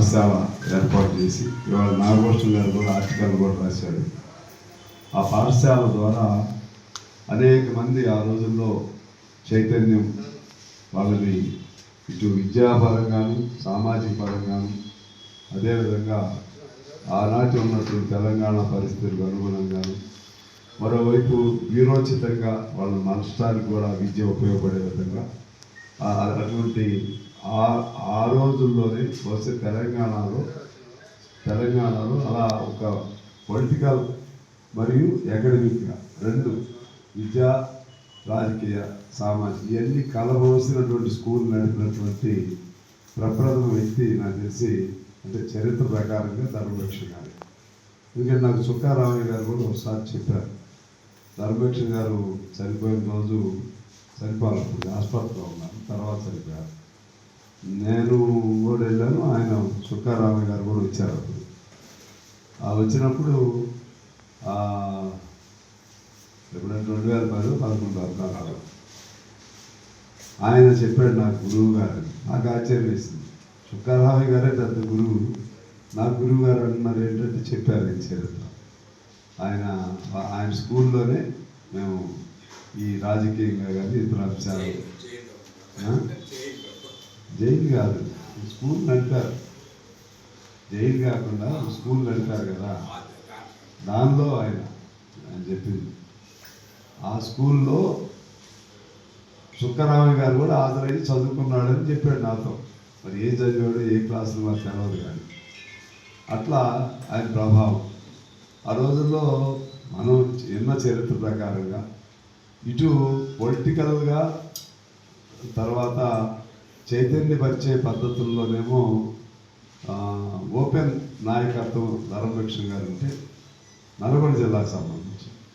పాఠశాల ఏర్పాటు చేసి ఇవాళ నాగభూషణ్ గారు కూడా ఆర్టికల్ కూడా రాశాడు ఆ పాఠశాల ద్వారా అనేక మంది ఆ రోజుల్లో చైతన్యం వాళ్ళని ఇటు విద్యాపరంగాను సామాజిక పరంగాను అదేవిధంగా ఆనాటి ఉన్నటువంటి తెలంగాణ పరిస్థితులకు అనుగుణంగాను మరోవైపు వీరోచితంగా వాళ్ళ నష్టానికి కూడా విద్య ఉపయోగపడే విధంగా అటువంటి ఆ ఆ రోజుల్లోనే బహుశా తెలంగాణలో తెలంగాణలో అలా ఒక పొలిటికల్ మరియు అకాడమిక్గా రెండు విద్యా రాజకీయ సామాజిక ఇవన్నీ కలబోసినటువంటి స్కూల్ నడిపినటువంటి ప్రప్రథమ వ్యక్తి నాకు తెలిసి అంటే చరిత్ర ప్రకారంగా ధర్మభక్ష గారు. ఎందుకంటే నాకు సుఖారామయ్య గారు కూడా ఒకసారి చెప్పారు ధర్మభక్ష గారు చనిపోయిన రోజు చనిపోవాలి హాస్పిటల్లో ఉన్నాను తర్వాత చనిపోయారు. నేను కూడా వెళ్ళాను ఆయన చుక్కారామయ్య గారు కూడా వచ్చారు. ఆ వచ్చినప్పుడు ఎప్పుడంటే రెండు వేల పది పదకొండు కాదు ఆయన చెప్పాడు నాకు గురువు గారు. నాకు ఆశ్చర్యం వేసింది. చుక్కారామయ్య గారే పెద్ద గురువు. నా గురువు గారు అంటున్నారు ఏంటంటే చెప్పారు ఈ చరిత్ర ఆయన ఆయన స్కూల్లోనే మేము ఈ రాజకీయంగా కానీ ఇతర అంశాలు? జైలు కాదు స్కూల్ నడిపారు. జైలు కాకుండా స్కూల్ నడిపారు కదా. దానిలో ఆయన ఆయన చెప్పింది. ఆ స్కూల్లో సుక్కరామయ్య గారు కూడా హాజరయ్యి చదువుకున్నాడని చెప్పాడు నాతో. మరి ఏ చదివాడు ఏ క్లాసులు మాకు తెలియదు కానీ. అట్లా ఆయన ప్రభావం. ఆ రోజుల్లో మనం ఎన్నో చరిత్ర ప్రకారంగా ఇటు పొలిటికల్గా తర్వాత చైతన్యపరిచే పద్ధతుల్లోనేమో ఓపెన్ నాయకత్వం ధర్మభిక్ష గారు ఉంటే నల్గొండ జిల్లాకు సంబంధించి.